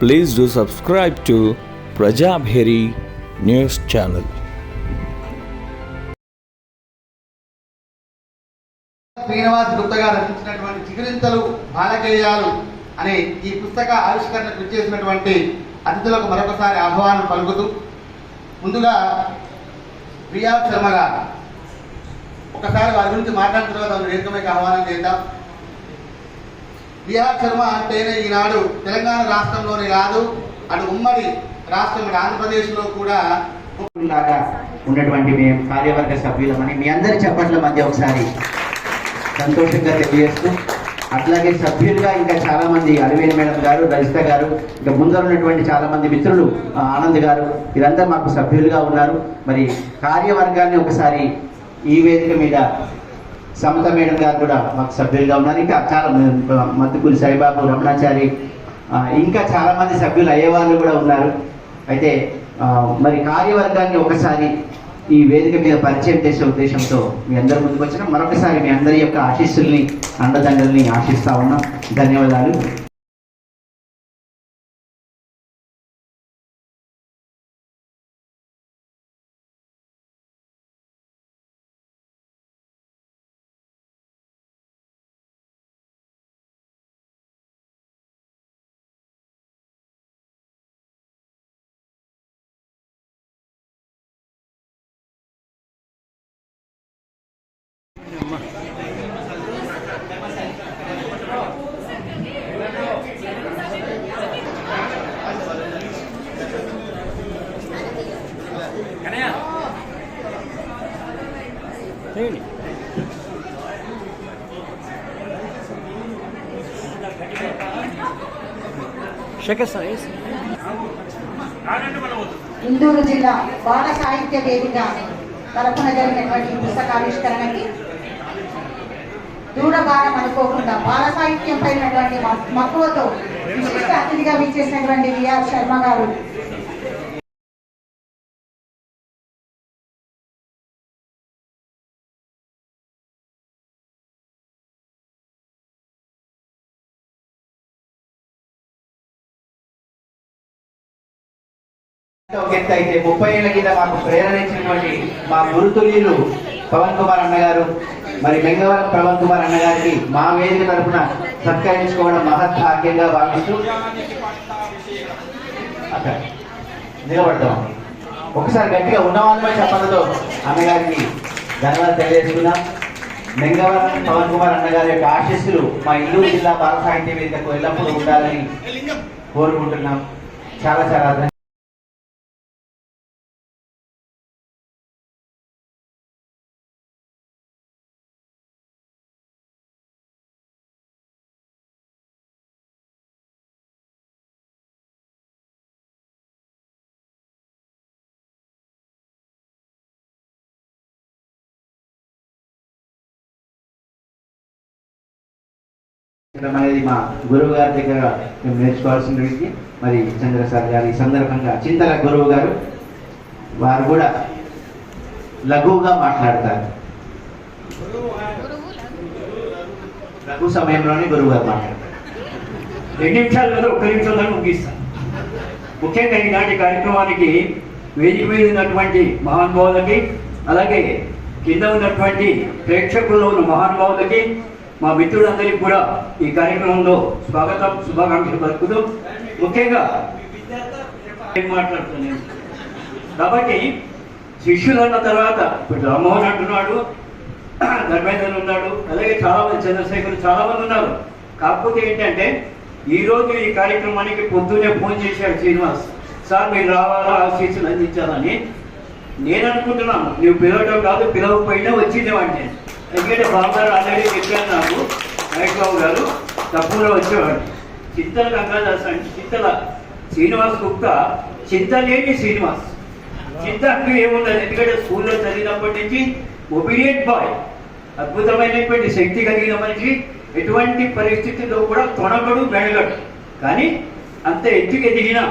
Please do subscribe to Prajabheri news channel. Srinivas Gupta గారు రచించినటువంటి చిగురింతలు బాలకేయాలు అనే ఈ పుస్తక ఆవిష్కరణ కృషి చేసినటువంటి అతిథులకు మరొకసారి ఆహ్వానం పలుకుతూ ముందుగా ప్రియా శర్మ గారు. ఒకసారి వారి గురించి మాట్లాడిన తర్వాత వారిని వేదికమైకి ఆహ్వానం చేద్దాం. ప్రియా శర్మ అంటేనే ఈనాడు తెలంగాణ రాష్ట్రంలోనే కాదు అటు ఉమ్మడి రాష్ట్రం ఆంధ్రప్రదేశ్లో కూడా లాగా ఉన్నటువంటి మేము కార్యవర్గ సభ్యులమని మీ అందరి చప్పట్ల మధ్య ఒకసారి సంతోషంగా తెలియజేస్తూ అట్లాగే సభ్యులుగా ఇంకా చాలా మంది అరవింద్ మేడం గారు రజిత గారు ఇంకా ముందర ఉన్నటువంటి చాలా మంది మిత్రులు ఆనంద్ గారు ఇదంతా మాకు సభ్యులుగా ఉన్నారు. మరి కార్యవర్గాన్ని ఒకసారి ఈ వేదిక మీద సమత మేడం గారు కూడా మాకు సభ్యులుగా ఉన్నారు. ఇంకా చాలా మంది, మత్తుకూరి సాయిబాబు రమణాచారి ఇంకా చాలామంది సభ్యులు అయ్యేవాళ్ళు కూడా ఉన్నారు. అయితే మరి కార్యవర్గాన్ని ఒకసారి ఈ వేదిక మీద పరిచయం చేసే ఉద్దేశంతో మీ అందరి ముందుకు వచ్చిన మరొకసారి మీ అందరి యొక్క ఆశీస్సుల్ని అండదండల్ని ఆశిస్తా ఉన్నాం. ధన్యవాదాలు. ఇందూరు జిల్లా బాల సాహిత్య వేదిక తరపున జరిగినటువంటి పుస్తకావిష్కరణకి దూరభారం అనుకోకుండా బాల సాహిత్యం పైనటువంటి మక్కువతో విశిష్ట అతిథిగా విచ్చేసినటువంటి విఆర్ శర్మ గారు. ఒక అయితే ముప్పై ఏళ్ళ కింద మాకు ప్రేరణ ఇచ్చినటువంటి మా గురుతులీలు పవన్ కుమార్ అన్నగారు మరి మెంగవరం ప్రవణ్ కుమార్ అన్నగారికి మా వేదిక తరపున సత్కరించుకోవడం మహత్ భాగ్యంగా భావిస్తూ అక్కడ నిలబడతాం ఒకసారి గట్టిగా ఉన్నవాళ్ళమే చెప్పడంతో అన్నగారికి ధన్యవాదాలు తెలియజేసుకున్నాం మెంగవరం పవన్ కుమార్ అన్నగారి యొక్క ఆశీస్సులు మా ఇల్లు జిల్లా బాల సాహిత్య వేదికకు ఎల్లప్పుడూ ఉండాలని కోరుకుంటున్నాం. చాలా చాలా అనేది మా గురువు గారి దగ్గర మేము నేర్చుకోవాల్సిన వ్యక్తి మరి చంద్రసార్ గారు ఈ సందర్భంగా చింతల గురువు గారు వారు కూడా లఘువుగా మాట్లాడతారు. లఘు సమయంలోనే గురువు గారు మాట్లాడతారు. రెండు నిమిషాలలో ఒక్క నిమిషంలో ముగిస్తాను ముఖ్యంగా ఈనాటి కార్యక్రమానికి వేదిక మీద ఉన్నటువంటి మహానుభావులకి అలాగే కింద ఉన్నటువంటి ప్రేక్షకుల్లో ఉన్న మహానుభావులకి మా మిత్రులందరికీ కూడా ఈ కార్యక్రమంలో స్వాగతం శుభాకాంక్షలు పలుకుతూ ముఖ్యంగా మాట్లాడుతున్నాను? కాబట్టి శిష్యులు అన్న తర్వాత ఇప్పుడు రామ్మోహన్ అంటున్నాడు ధర్మేంద్రన్ ఉన్నాడు అలాగే చాలా మంది చంద్రశేఖర్ చాలా మంది ఉన్నారు. కాకపోతే ఏంటంటే ఈ రోజు ఈ కార్యక్రమానికి పొద్దున్నే ఫోన్ చేశాడు శ్రీనివాస్ సార్ మీరు రావాలా? ఆశీస్సులు అందించాలని. నేను అనుకుంటున్నాను నువ్వు పిలవటం కాదు పిలవకపోయినా వచ్చిందేవాడిని నేను ఎందుకంటే బాబు గారు ఆల్రెడీ చెప్పాను నాకు నాయక్ బాబు గారు తప్పులో వచ్చేవాడు చింతల గంగాదాస్ అంటే చింతల శ్రీనివాస్ గుప్తా చింతలేని శ్రీనివాస్. చింత అంటూ ఏముండదు ఎందుకంటే స్కూల్లో చదివినప్పటి నుంచి ఒబీడియంట్ బాయ్ అద్భుతమైనటువంటి శక్తి కలిగిన మనిషి ఎటువంటి పరిస్థితుల్లో కూడా తొనగడు మెడగడు. కానీ అంత ఎత్తుకు ఎదిగినా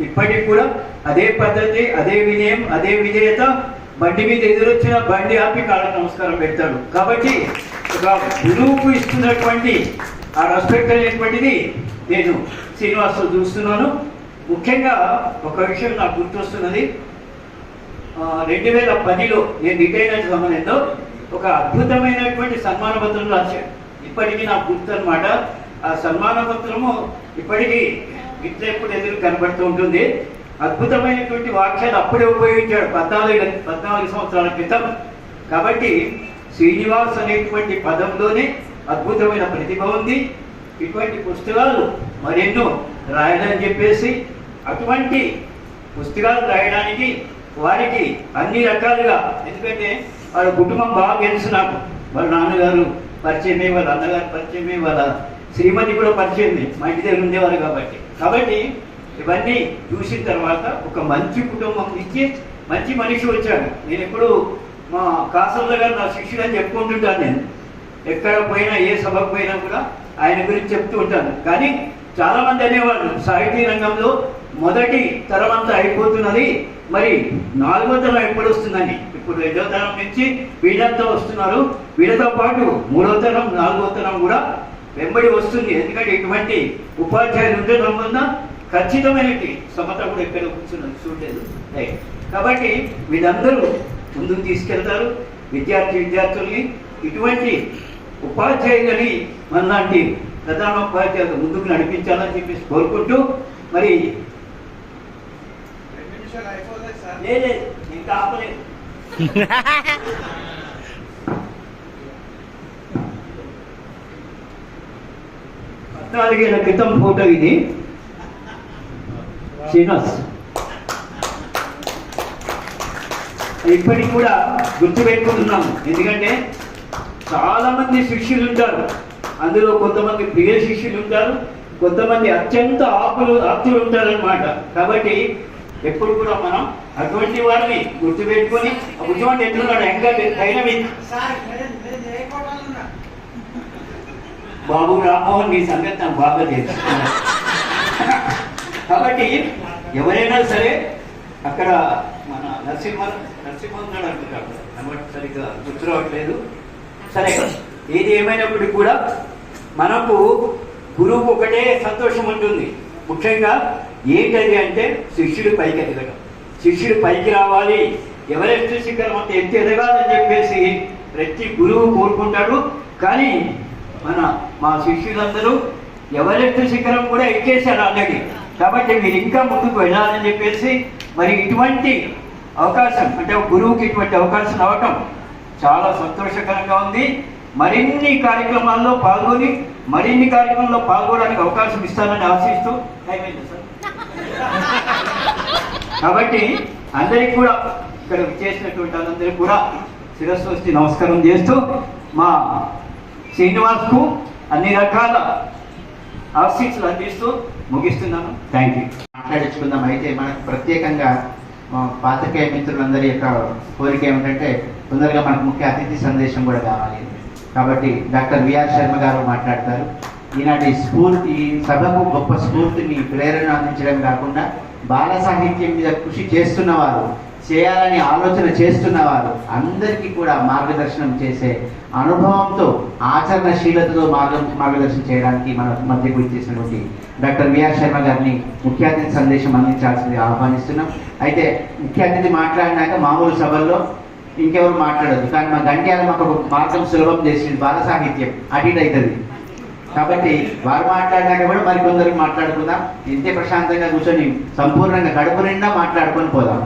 ఇప్పటికి కూడా అదే పద్ధతి అదే వినయం అదే విధేయత బండి మీద ఎదురొచ్చిన బండి ఆపి కాళ్ళ నమస్కారం పెడతాడు. కాబట్టి ఒక గురువుకు ఇస్తున్నటువంటి ఆ రెస్పెక్ట్ అనేటువంటిది నేను శ్రీనివాస్ చూస్తున్నాను. ముఖ్యంగా ఒక విషయం నాకు గుర్తొస్తున్నది. రెండు వేల పదిలో నేను రిటైర్ అయిన సమయంలో ఒక అద్భుతమైనటువంటి సన్మాన పత్రం రాశాడు. ఇప్పటికీ నాకు గుర్తనమాట ఆ సన్మాన పత్రము ఇప్పటికీ ఇట్లా ఎప్పుడు ఎదురు కనబడుతూ ఉంటుంది. అద్భుతమైనటువంటి వాక్యాలు అప్పుడే ఉపయోగించాడు పద్నాలుగు పద్నాలుగు సంవత్సరాల క్రితం. కాబట్టి శ్రీనివాస్ అనేటువంటి పదంలోనే అద్భుతమైన ప్రతిభ ఉంది. ఇటువంటి పుస్తకాలు మరెన్నో రాయాలని చెప్పేసి అటువంటి పుస్తకాలు రాయడానికి వారికి అన్ని రకాలుగా ఎందుకంటే వాళ్ళ కుటుంబం బాగా తెలుసు నాకు. వాళ్ళ నాన్నగారు పరిచయమే వాళ్ళ అన్నగారు పరిచయమే వాళ్ళ శ్రీమతి కూడా పరిచయమే. మా ఇంటి దగ్గర ఉండేవారు కాబట్టి. కాబట్టి ఇవన్నీ చూసిన తర్వాత ఒక మంచి కుటుంబం నుంచి మంచి మనిషి వచ్చాడు. నేను ఎప్పుడు మా కాసర్ల గారు నా శిష్యుడు అని చెప్పుకుంటుంటాను నేను. ఎక్కడ పోయినా ఏ సభకు పోయినా కూడా ఆయన గురించి చెప్తూ ఉంటాను. కానీ చాలామంది అనేవాళ్ళు సాహితీ రంగంలో మొదటి తరం అంతా అయిపోతున్నది మరి నాలుగో తరం ఎప్పుడు వస్తుందని. ఇప్పుడు రెండో తరం నుంచి వీళ్ళంతా వస్తున్నారు. వీళ్ళతో పాటు మూడో తరం నాలుగో తరం కూడా వెంబడి వస్తుంది. ఎందుకంటే ఇటువంటి ఉపాధ్యాయులు ఉండడం వలన ఖచ్చితమైనటువంటి సమత కూడా ఎక్కడ కూర్చున్నది చూడలేదు. కాబట్టి వీళ్ళందరూ ముందుకు తీసుకెళ్తారు. విద్యార్థి విద్యార్థుల్ని ఇటువంటి ఉపాధ్యాయులని మనలాంటి ప్రధాన ఉపాధ్యాయులు ముందుకు నడిపించాలని చెప్పేసి కోరుకుంటూ మరి లేదు లేదు, ఇంకా ఆపలేదు పద్నాలుగేళ్ళ క్రితం ఫోటో ఇది. శ్రీనివాస్. ఇప్పటికి కూడా గుర్తుపెట్టుకుంటున్నాము ఎందుకంటే చాలా మంది శిష్యులు ఉంటారు. అందులో కొంతమంది ప్రియ శిష్యులు ఉంటారు. కొంతమంది అత్యంత ఆపులు ఆప్తులు ఉంటారన్నమాట. కాబట్టి ఎప్పుడు కూడా మనం అటువంటి వారిని గుర్తుపెట్టుకొని ఉద్యోగం ఎట్లున్నాడు? ఇంకా డైనమిక్ బాబు రామ్మోహన్ మీ సంగతి నాకు బాగా తెలుసు. కాబట్టి ఎవరైనా సరే అక్కడ మన నరసింహ నరసింహ అంటున్నాడు సరిగ్గా గుర్తు రావట్లేదు సరే ఏది ఏమైనప్పటికీ కూడా మనకు గురువుకు ఒకటే సంతోషం ఉంటుంది. ముఖ్యంగా ఏంటది అంటే శిష్యుడు పైకి ఎదగడం. శిష్యుడు పైకి రావాలి. ఎవరెస్ట్ శిఖరం అంత ఎంత ఎదగాలని చెప్పేసి ప్రతి గురువు కోరుకుంటాడు. కానీ మన మా శిష్యులందరూ ఎవరెస్ట్ శిఖరం కూడా ఎక్కేశారు ఆల్రెడీ. కాబట్టి మీరు ఇంకా ముందుకు వెళ్ళాలని చెప్పేసి మరి ఇటువంటి అవకాశం అంటే గురువుకి ఇటువంటి అవకాశం రావటం చాలా సంతోషకరంగా ఉంది. మరిన్ని కార్యక్రమాల్లో పాల్గొని మరిన్ని కార్యక్రమాల్లో పాల్గొనడానికి అవకాశం ఇస్తానని ఆశిస్తూ అయిపోయింది సార్. కాబట్టి అందరికీ కూడా ఇక్కడ చేసినటువంటి వాళ్ళందరికీ కూడా శిరస్సు నమస్కారం చేస్తూ మా శ్రీనివాస్కు అన్ని రకాల ఆశీస్సులు అందిస్తూ ముగిస్తున్నాను. థ్యాంక్ యూ మాట్లాడించుకుందాం. అయితే మనకు ప్రత్యేకంగా మా పాత్రికేయ మిత్రులందరి యొక్క కోరిక ఏమిటంటే తొందరగా మనకు ముఖ్య అతిథి సందేశం కూడా కావాలి. కాబట్టి డాక్టర్ విఆర్ శర్మ గారు మాట్లాడతారు. ఈనాటి స్ఫూర్తి ఈ సభకు గొప్ప స్ఫూర్తిని ప్రేరణ అందించడం కాకుండా బాల సాహిత్యం మీద కృషి చేస్తున్న వారు చేయాలని ఆలోచన చేస్తున్న వారు అందరికీ కూడా మార్గదర్శనం చేసే అనుభవంతో ఆచరణశీలతతో మార్గం మార్గదర్శనం చేయడానికి మన మధ్య గురించేసినటువంటి డాక్టర్ విఆర్ శర్మ గారిని ముఖ్య అతిథి సందేశం అందించాల్సింది ఆహ్వానిస్తున్నాం. అయితే ముఖ్య అతిథి మాట్లాడినాక మామూలు సభల్లో ఇంకెవరు మాట్లాడదు కానీ మా గంట్యాల మాకు ఒక మార్గం సులభం చేసింది బాల సాహిత్యం. అటు అవుతుంది. కాబట్టి వారు మాట్లాడినాక కూడా మరికొందరికి మాట్లాడుకుందాం. ఇంతే ప్రశాంతంగా కూర్చొని సంపూర్ణంగా కడుపు నిండా మాట్లాడుకొని పోదాం.